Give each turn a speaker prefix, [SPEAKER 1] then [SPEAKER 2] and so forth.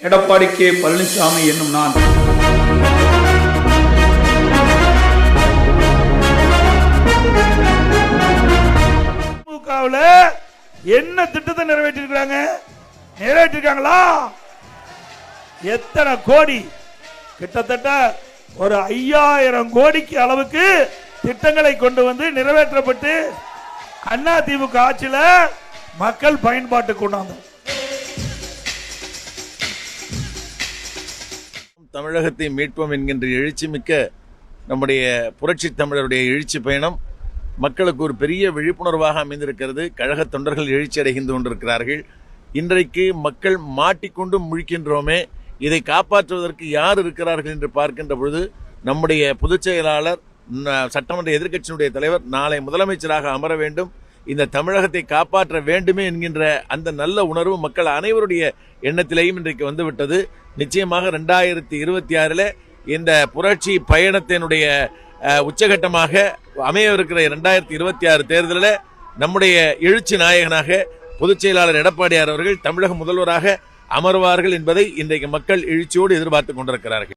[SPEAKER 1] Edappadi K Palaniswami என்னும் நான்.
[SPEAKER 2] என்ன திட்டத்தை நிறைவேற்றிருக்காங்க நிறைவேற்றிருக்காங்களா? எத்தனை கோடி? கிட்டத்தட்ட ஒரு ஐயாயிரம் கோடிக்கு அளவுக்கு திட்டங்களை கொண்டு வந்து நிறைவேற்றப்பட்டு அண்ணா திமுக ஆட்சியில மக்கள் பயன்பாட்டு கொண்டாந்தோம்
[SPEAKER 3] தமிழகத்தை மீட்போம் என்கின்ற எழுச்சி மிக்க நம்முடைய புரட்சி தமிழருடைய எழுச்சி பயணம் மக்களுக்கு ஒரு பெரிய விழிப்புணர்வாக அமைந்திருக்கிறது. கழக தொண்டர்கள் எழுச்சி அடைகின்ற கொண்டிருக்கிறார்கள். இன்றைக்கு மக்கள் மாட்டிக்கொண்டு முழிக்கின்றோமே இதை காப்பாற்றுவதற்கு யார் இருக்கிறார்கள் என்று பார்க்கின்ற பொழுது நம்முடைய பொதுச் செயலாளர் சட்டமன்ற எதிர்க்கட்சியினுடைய தலைவர் நாளை முதலமைச்சராக அமர வேண்டும். இந்த தமிழகத்தை காப்பாற்ற வேண்டுமே என்கின்ற அந்த நல்ல உணர்வு மக்கள் அனைவருடைய எண்ணத்திலேயும் இன்றைக்கு வந்துவிட்டது. நிச்சயமாக ரெண்டாயிரத்தி இருபத்தி ஆறில் இந்த புரட்சி பயணத்தினுடைய உச்சகட்டமாக அமையவிருக்கிற இரண்டாயிரத்தி இருபத்தி ஆறு தேர்தலில் நம்முடைய எழுச்சி நாயகனாக பொதுச் செயலாளர் எடப்பாடியார் அவர்கள் தமிழக முதல்வராக அமர்வார்கள் என்பதை இன்றைக்கு மக்கள் எழுச்சியோடு எதிர்பார்த்து கொண்டிருக்கிறார்கள்.